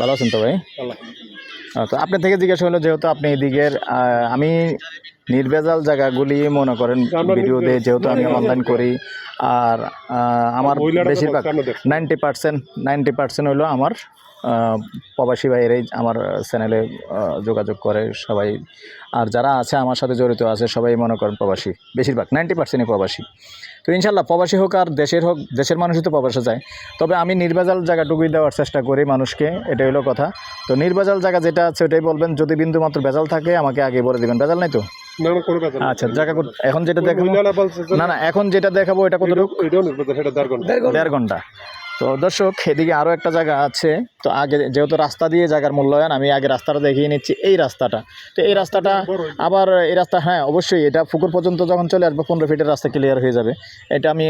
ভালো আছেন তো ভাই? তো আপনার থেকে জিজ্ঞাসা হলো যেহেতু আপনি এদিকের আমি নির্ভেজাল জায়গাগুলি মনে করেন ভিডিও দিয়ে যেহেতু আমি অনলাইন করি আর আমার বেশিরভাগ নাইনটি পার্সেন্ট নাইনটি পার্সেন্ট হলো আমার প্রবাসী ভাইয়েরাই আমার চ্যানেলে যোগাযোগ করে সবাই। আর যারা আছে আমার সাথে জড়িত আছে সবাই মনে করেন প্রবাসী বেশিরভাগ নাইনটি পার্সেন্টই প্রবাসী। তো ইনশাল্লাহ প্রবাসী হোক আর দেশের হোক দেশের মানুষই তো প্রবাসে যায়। তবে আমি নির্ভেজাল জায়গাটুকুই দেওয়ার চেষ্টা করি মানুষকে এটা হলো কথা। তো নির্ভেজাল জায়গা যেটা আছে ওটাই বলবেন যদি বিন্দু মাত্র ভেজাল থাকে আমাকে আগে বলে দেবেন। ভেজাল নাই তো? আচ্ছা জায়গা এখন যেটা দেখাবো না না এখন যেটা দেখাবো এটা ঘণ্টা। দেড় ঘণ্টা। তো দর্শক, এদিকে আরও একটা জায়গা আছে। তো আগে যেহেতু রাস্তা দিয়ে জায়গার মূল্যায়ন, আমি আগে রাস্তাটা দেখিয়ে নিচ্ছি এই রাস্তাটা। তো এই রাস্তাটা আবার এই রাস্তা হ্যাঁ অবশ্যই এটা পুকুর পর্যন্ত যখন চলে আসবে, পনেরো ফিটের রাস্তা ক্লিয়ার হয়ে যাবে। এটা আমি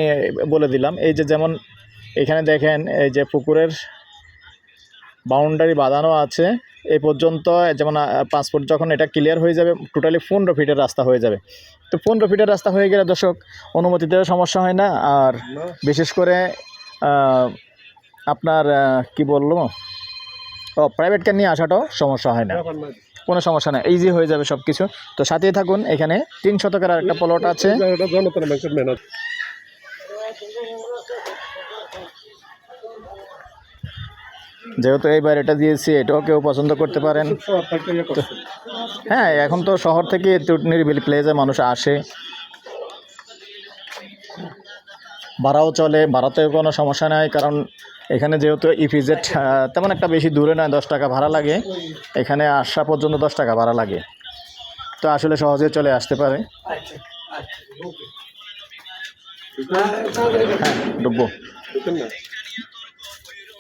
বলে দিলাম। এই যে যেমন এখানে দেখেন, এই যে পুকুরের বাউন্ডারি বাঁধানো আছে এই পর্যন্ত যেমন পাসপোর্ট যখন এটা ক্লিয়ার হয়ে যাবে টোটালি পনেরো ফিটের রাস্তা হয়ে যাবে। তো পনেরো ফিটের রাস্তা হয়ে গেলে দর্শক অনুমতি অনুমতিতেও সমস্যা হয় না। আর বিশেষ করে আপনার কি বলল? ও প্রাইভেট কার নিয়ে আসাটাও সমস্যা হয় না। কোনো সমস্যা নেই ইজি হয়ে যাবে সব কিছু তো সাথেই থাকুন এখানে তিন শতকের আর একটা প্লট আছে। যেহেতু এইবার এটা দিয়েছি এটাও কেউ পছন্দ করতে পারেন। ইয়ে হ্যাঁ এখন তো শহর থেকে একটু নিরিবিলি প্লেসে মানুষ আসে। ভাড়াও চলে ভাড়াতেও কোনো সমস্যা নাই কারণ এখানে যেহেতু ইপিজেড তেমন একটা বেশি দূরে নয় দশ টাকা ভাড়া লাগে। এখানে আসা পর্যন্ত দশ টাকা ভাড়া লাগে। তো আসলে সহজে চলে আসতে পারে। হ্যাঁ ডুববো।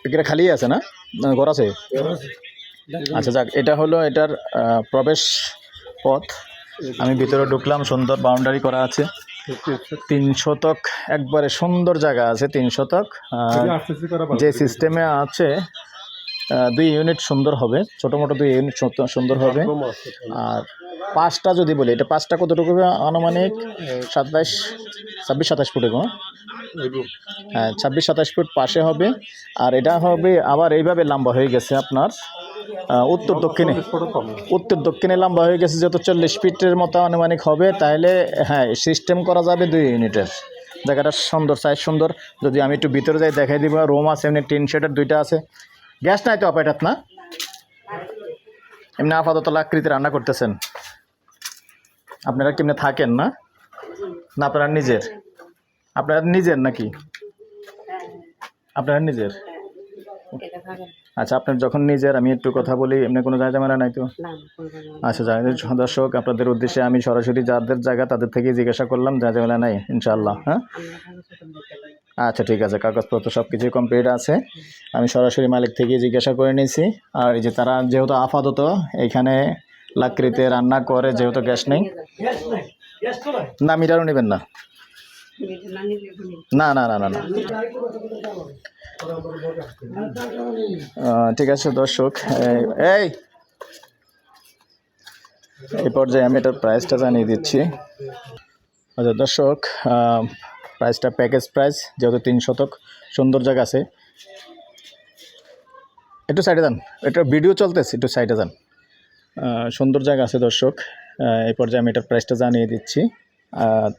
এখানে খালি আছে না, ঘর আছে? আচ্ছা যাক এটা হলো এটার প্রবেশ পথ। আমি ভিতরে ঢুকলাম সুন্দর বাউন্ডারি করা আছে। তিন শতক একবারে সুন্দর জায়গা আছে তিন শতক। যে সিস্টেমে আছে দুই ইউনিট সুন্দর হবে ছোটো মোটো দুই ইউনিট সুন্দর হবে। আর পাঁচটা যদি বলি এটা পাঁচটা কতটুকু আনুমানিক? সাতাইশ ছাব্বিশ সাতাশ ফুটে গো হ্যাঁ ছাব্বিশ সাতাশ ফুট পাশে হবে। আর এটা হবে আবার এইভাবে লম্বা হয়ে গেছে আপনার। উত্তর দক্ষিণে। উত্তর দক্ষিণে লম্বা হয়ে গেছে যত চল্লিশ ফিটের মতো আনুমানিক হবে তাহলে হ্যাঁ সিস্টেম করা যাবে দুই ইউনিটের। জায়গাটা সুন্দর সাইজ সুন্দর। যদি আমি একটু ভিতরে যাই, দেখাই দিব রুম আছে, এমনি টিন শেডের দুইটা আছে। গ্যাস নাই তো অপারেটাত না? এমনি আপাতত লাকৃতি রান্না করতেছেন। আপনারা কেমনে থাকেন না? না, আপনারা নিজের। আপনারা নিজের নাকি? আপনারা নিজের? আচ্ছা আপনার যখন নিজের আমি একটু কথা বলি এমনি কোনো জায়গা ঝামেলা নাই তো? আচ্ছা যাই দর্শক আপনাদের উদ্দেশ্যে আমি সরাসরি যাদের জায়গা তাদের থেকে জিজ্ঞাসা করলাম যা ঝামেলা নাই ইনশাল্লাহ হ্যাঁ আচ্ছা ঠিক আছে কাগজপত্র সব কিছুই কমপ্লিট আছে। আমি সরাসরি মালিক থেকে জিজ্ঞাসা করে নিয়েছি। আর এই যে তারা যেহেতু আপাতত এখানে লাকড়িতে রান্না করে যেহেতু গ্যাস নেই। না মিটারও নেবেন না। না না না না না। ঠিক আছে দর্শক এই- এই পর্যায়ে আমি এটার প্রাইসটা জানিয়ে দিচ্ছি। আচ্ছা দর্শক প্রাইসটা প্যাকেজ প্রাইস যেহেতু তিন শতক, সুন্দর জায়গা আছে। একটু সাইডে যান এটা ভিডিও চলতেছে, একটু সাইডে যান। সুন্দর জায়গা আছে দর্শক এই পর্যায়ে আমি এটার প্রাইসটা জানিয়ে দিচ্ছি।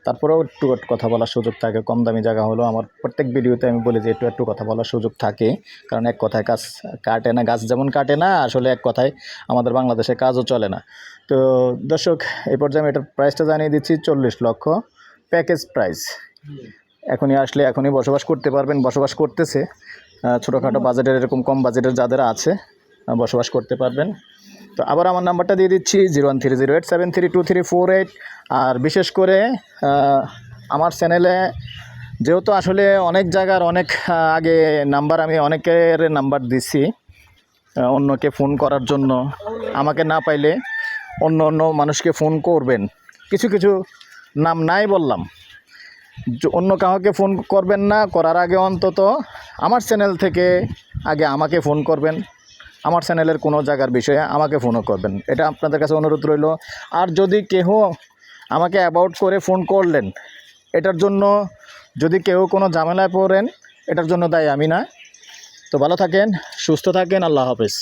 তারপরেও একটু কথা বলার সুযোগ থাকে, কম দামি জায়গা হলো আমার প্রত্যেক ভিডিওতে আমি বলি যে একটু একটু কথা বলার সুযোগ থাকে, কারণ এক কথায় কাজ কাটে না, গাছ যেমন কাটে না, আসলে এক কথায় আমাদের বাংলাদেশে কাজও চলে না। তো দর্শক এই পর্যায়ে আমি এটার প্রাইসটা জানিয়ে দিচ্ছি, চল্লিশ লক্ষ প্যাকেজ প্রাইস এখনই আসলে এখনই বসবাস করতে পারবেন, বসবাস করতেছে। ছোটোখাটো বাজেটের এরকম কম বাজেটের যাদের আছে বসবাস করতে পারবেন। তো আবার আমার নাম্বারটা দিয়ে দিচ্ছি, zero one three zero eight seven three two three four eight. আর বিশেষ করে আমার চ্যানেলে যেহেতু আসলে অনেক জায়গার অনেক আগে নাম্বার, আমি অনেকের নাম্বার দিছি অন্যকে ফোন করার জন্য। আমাকে না পাইলে অন্য অন্য মানুষকে ফোন করবেন। কিছু কিছু নাম নাই বললাম। অন্য কাউকে ফোন করবেন না, করার আগে অন্তত আমার চ্যানেল থেকে আগে আমাকে ফোন করবেন। আমার চ্যানেলের কোনো জায়গার বিষয়ে আমাকে ফোনও করবেন। এটা আপনাদের কাছে অনুরোধ রইল। আর যদি কেহ আমাকে অ্যাবাউট করে ফোন করলেন, এটার জন্য যদি কেউ কোনো ঝামেলায় পড়েন, এটার জন্য দায়ী আমি না। তো ভালো থাকেন, সুস্থ থাকেন, আল্লাহ হাফেজ।